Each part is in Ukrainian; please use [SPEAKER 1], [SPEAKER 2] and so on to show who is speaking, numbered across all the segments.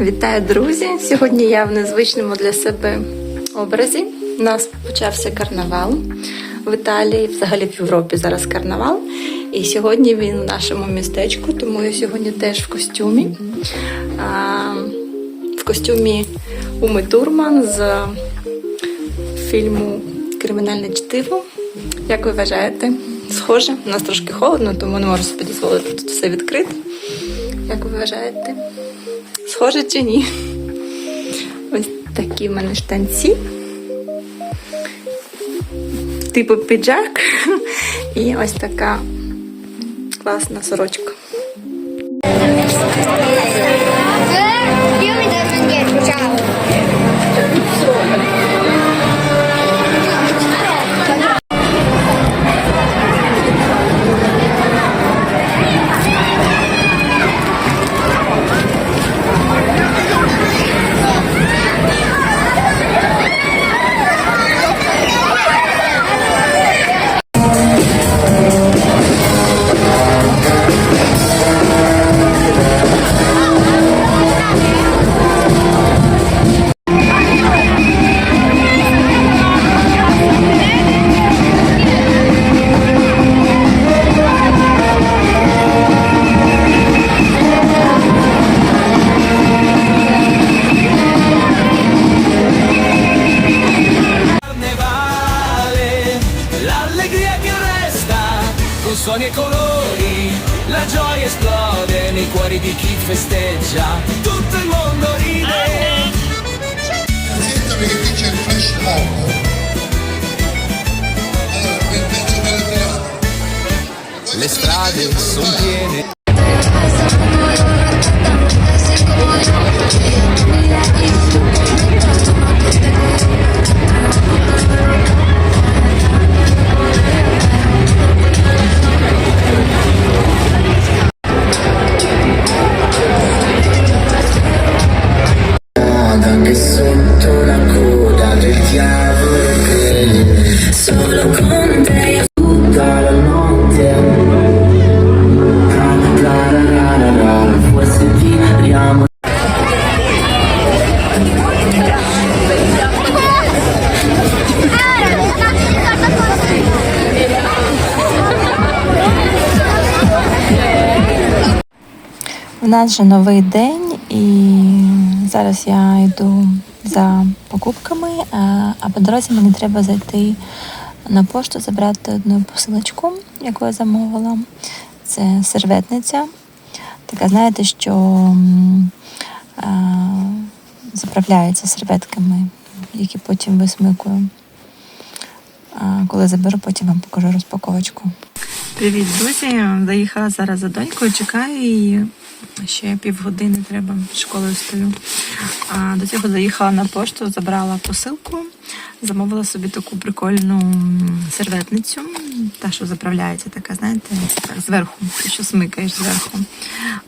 [SPEAKER 1] Вітаю, друзі! Сьогодні я в незвичному для себе образі. У нас почався карнавал в Італії, взагалі в Європі зараз карнавал. І сьогодні він в нашому містечку, тому я сьогодні теж в костюмі. В костюмі Уми Турман з фільму Кримінальне чтиво. Як ви вважаєте? Схоже, у нас трошки холодно, тому не можу собі дозволити тут все відкрити. Як ви вважаєте? Схоже чи ні? Ось такі в мене штанці. Типу піджак. І ось така класна сорочка.
[SPEAKER 2] festeggia, tutto il mondo ride.
[SPEAKER 3] Sentami che dice il flash mob. Le
[SPEAKER 2] strade sono piene.
[SPEAKER 1] У нас же новий день, і зараз я йду за покупками, а, по дорозі мені треба зайти на пошту, забрати одну посилочку, яку я замовила. Це серветниця. Така, знаєте, що а, заправляється серветками, які потім висмикую. А, коли заберу, потім вам покажу розпаковочку. Привіт, друзі! Заїхала зараз за донькою, чекаю її. Ще півгодини треба школою стою. А до цього заїхала на пошту, забрала посилку, замовила собі таку прикольну серветницю, та, що заправляється, така, знаєте, так, зверху, що смикаєш зверху.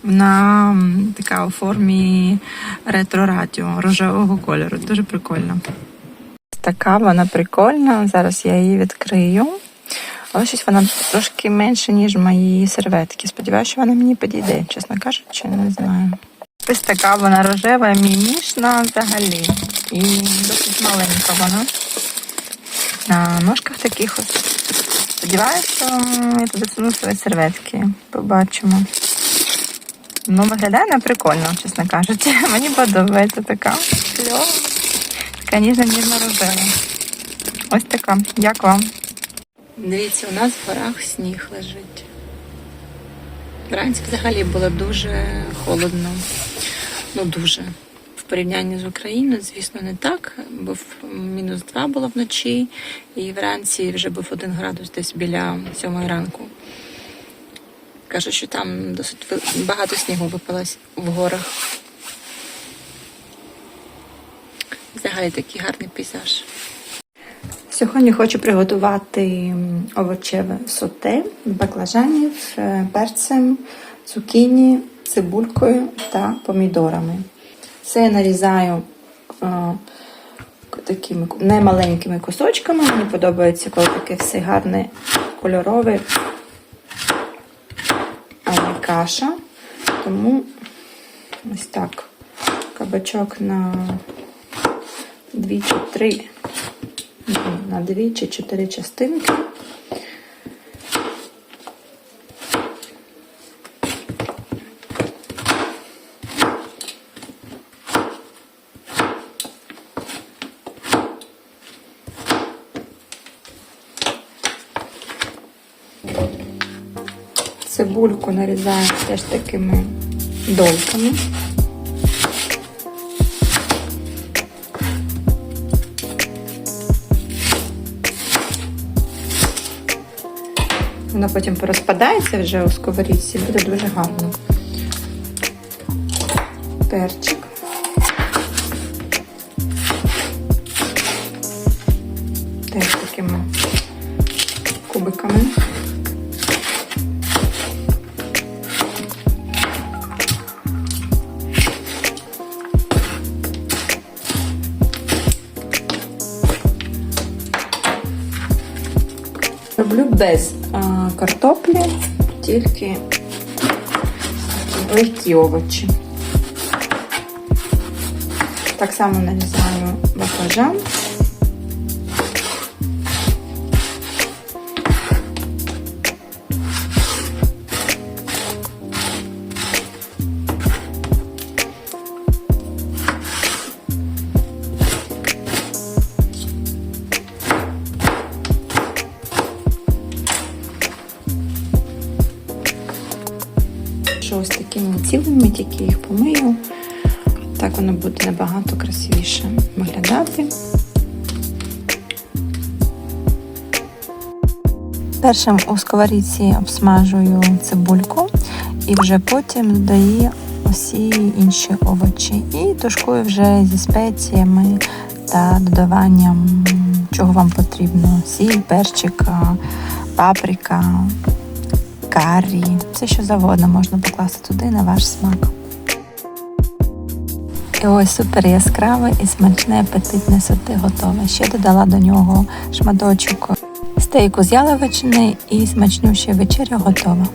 [SPEAKER 1] Вона така у формі ретро-радіо рожевого кольору. Дуже прикольно. Така вона прикольна. Зараз я її відкрию. Але щось вона трошки менше, ніж мої серветки. Сподіваюся, що вона мені підійде, чесно кажучи, не знаю. Ось така вона рожева, мімішна взагалі. І досить маленька вона. На ножках таких от. Сподіваюся, я туди суну свої серветки. Побачимо. Ну, виглядає вона прикольно, чесно кажучи. Мені подобається така. Кльова. Така ніжна ніжно рожева. Ось така. Як вам? Дивіться, у нас в горах сніг лежить. Вранці взагалі було дуже холодно. Ну дуже. В порівнянні з Україною, звісно, не так, бо мінус 2 було вночі, і вранці вже був один градус десь біля сьомої ранку. Кажуть, що там досить багато снігу випалось в горах. Взагалі такий гарний пейзаж. Сьогодні хочу приготувати овочеве соте баклажанів, е, перцем, цукіні, цибулькою та помідорами. Це я нарізаю е, такими немаленькими кусочками. Мені подобається, коли таке все гарне, кольорове, каша, тому ось так. Кабачок на дві чи три, ні, на дві чи чотири частинки. Цибульку нарізаю теж такими дольками. Воно потім порозпадається вже у сковорідці, буде дуже гарно. Перчик. Теж такими кубиками. Роблю без картоплі, тільки легкі овочі. Так само нарізаю баклажан. Такими тільки їх помию. Так воно буде набагато красивіше виглядати. Першим у сковорідці обсмажую цибульку і вже потім додаю усі інші овочі. І тушкую вже зі спеціями та додаванням, чого вам потрібно: сіль, перчик, паприка, карі, все що завгодно можна покласти туди на ваш смак. І ось супер яскраве і смачне апетитне соти готове. Ще додала до нього шматочок стейку з яловичини і смачнюща вечеря готова.